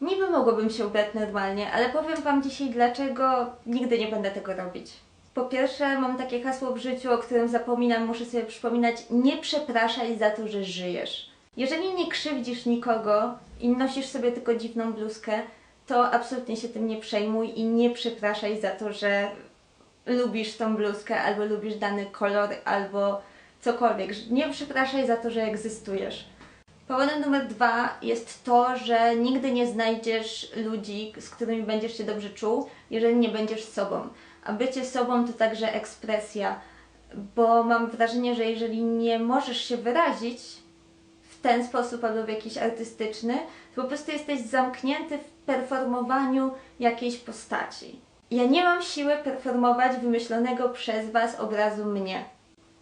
Niby mogłabym się ubrać normalnie, ale powiem Wam dzisiaj dlaczego nigdy nie będę tego robić. Po pierwsze, mam takie hasło w życiu, o którym zapominam, muszę sobie przypominać: nie przepraszaj za to, że żyjesz. Jeżeli nie krzywdzisz nikogo i nosisz sobie tylko dziwną bluzkę, to absolutnie się tym nie przejmuj i nie przepraszaj za to, że lubisz tą bluzkę, albo lubisz dany kolor, albo cokolwiek. Nie przepraszaj za to, że egzystujesz. Powodem numer dwa jest to, że nigdy nie znajdziesz ludzi, z którymi będziesz się dobrze czuł, jeżeli nie będziesz sobą. A bycie sobą to także ekspresja, bo mam wrażenie, że jeżeli nie możesz się wyrazić w ten sposób albo w jakiś artystyczny, to po prostu jesteś zamknięty w performowaniu jakiejś postaci. Ja nie mam siły performować wymyślonego przez Was obrazu mnie.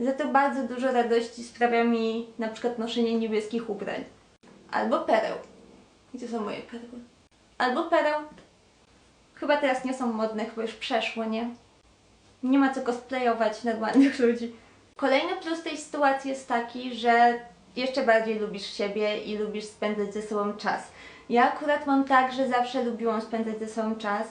Za to bardzo dużo radości sprawia mi na przykład noszenie niebieskich ubrań. Albo pereł. Gdzie są moje perły? Albo pereł. Chyba teraz nie są modne, chyba już przeszło, nie? Nie ma co cosplayować normalnych ludzi. Kolejny plus tej sytuacji jest taki, że jeszcze bardziej lubisz siebie i lubisz spędzać ze sobą czas. Ja akurat mam tak, że zawsze lubiłam spędzać ze sobą czas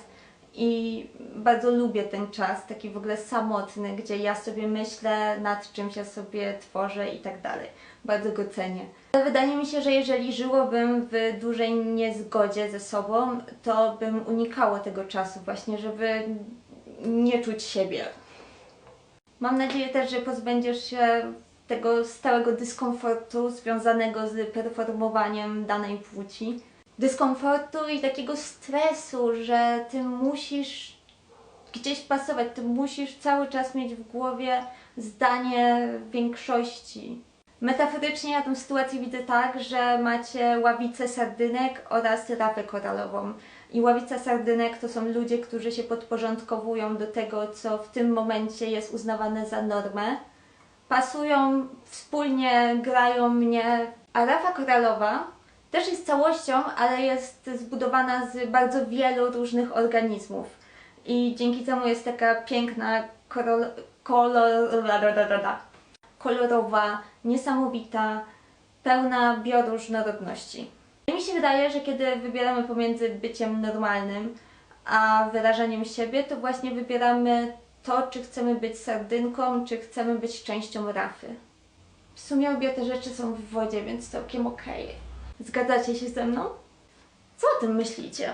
i bardzo lubię ten czas, taki w ogóle samotny, gdzie ja sobie myślę nad czymś, ja sobie tworzę i tak dalej. Bardzo go cenię. Ale wydaje mi się, że jeżeli żyłabym w dużej niezgodzie ze sobą, to bym unikało tego czasu właśnie, żeby nie czuć siebie. Mam nadzieję też, że pozbędziesz się tego stałego dyskomfortu związanego z performowaniem danej płci. Dyskomfortu i takiego stresu, że ty musisz gdzieś pasować, ty musisz cały czas mieć w głowie zdanie większości. Metaforycznie ja tę sytuację widzę tak, że macie ławicę sardynek oraz rafę koralową. I ławica sardynek to są ludzie, którzy się podporządkowują do tego, co w tym momencie jest uznawane za normę. Pasują, wspólnie grają mnie. A rafa koralowa też jest całością, ale jest zbudowana z bardzo wielu różnych organizmów. I dzięki temu jest taka piękna, kolor, kolor, kolorowa, niesamowita, pełna bioróżnorodności. Mi się wydaje, że kiedy wybieramy pomiędzy byciem normalnym a wyrażaniem siebie, to właśnie wybieramy to, czy chcemy być sardynką, czy chcemy być częścią rafy. W sumie obie te rzeczy są w wodzie, więc całkiem okej. Zgadzacie się ze mną? Co o tym myślicie?